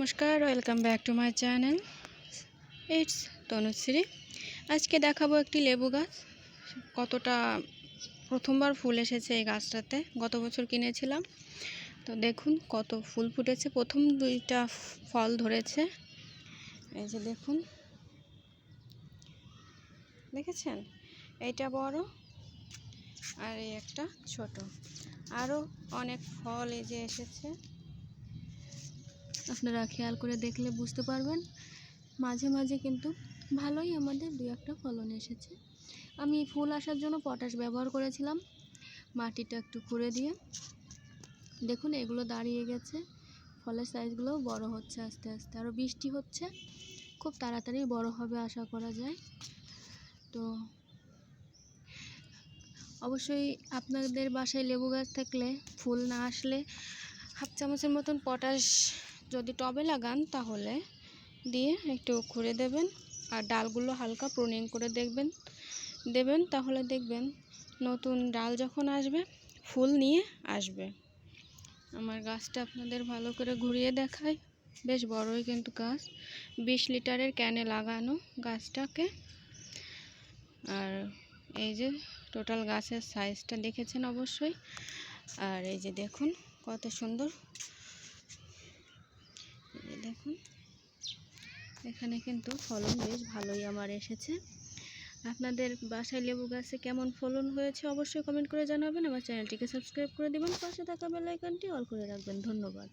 নমস্কার welcome back to my channel it's Tanushree আজকে দেখাবো একটি লেবু গাছ। কতটা প্রথমবার ফুল এসেছে এই গাছটাতে। গত বছর কিনেছিলাম। তো দেখুন কত ফুল ফুটেছে। প্রথম দুইটা ফল ধরেছে। এই যে দেখুন। দেখেছেন? এইটা বড় আর এই একটা ছোট। আরও অনেক ফল এই যে এসেছে। আপনারা খেয়াল করে দেখলে বুঝতে পারবেন। মাঝে মাঝে কিন্তু ভালোই আমাদের দু একটা ফলন এসেছে। আমি ফুল আসার জন্য পটাশ ব্যবহার করেছিলাম। মাটিটা একটু খুঁড়ে দিয়ে। দেখুন, এগুলো দাঁড়িয়ে গেছে। ফলের সাইজগুলোও বড় হচ্ছে আস্তে আস্তে। আরও বৃষ্টি হচ্ছে। খুব তাড়াতাড়ি বড় হবে আশা করা যায়। তো অবশ্যই আপনাদের বাসায় লেবু গাছ থাকলে, ফুল না আসলে হাফ চামচের মতন পটাশ যদি টবে লাগান তাহলে দিয়ে একটু খুঁড়ে দেবেন আর ডালগুলো হালকা প্রুনিং করে দেখবেন। দেবেন তাহলে দেখবেন নতুন ডাল যখন আসবে, ফুল নিয়ে আসবে। আমার গাছটা আপনাদের ভালো করে ঘুরিয়ে দেখাই। বেশ বড়ই কিন্তু গাছ। বিশ লিটারের ক্যানে লাগানো গাছটাকে। আর এই যে টোটাল গাছের সাইজটা দেখেছেন অবশ্যই। আর এই যে দেখুন কত সুন্দর দেখুন। এখানে কিন্তু ফলন বেশ ভালোই আমার এসেছে। আপনাদের বাসায় লেবু গাছে কেমন ফলন হয়েছে অবশ্যই কমেন্ট করে জানাবেন। আমার চ্যানেলটিকে সাবস্ক্রাইব করে দেবেন। পাশে থাকা বেল আইকনটি অল করে রাখবেন। ধন্যবাদ।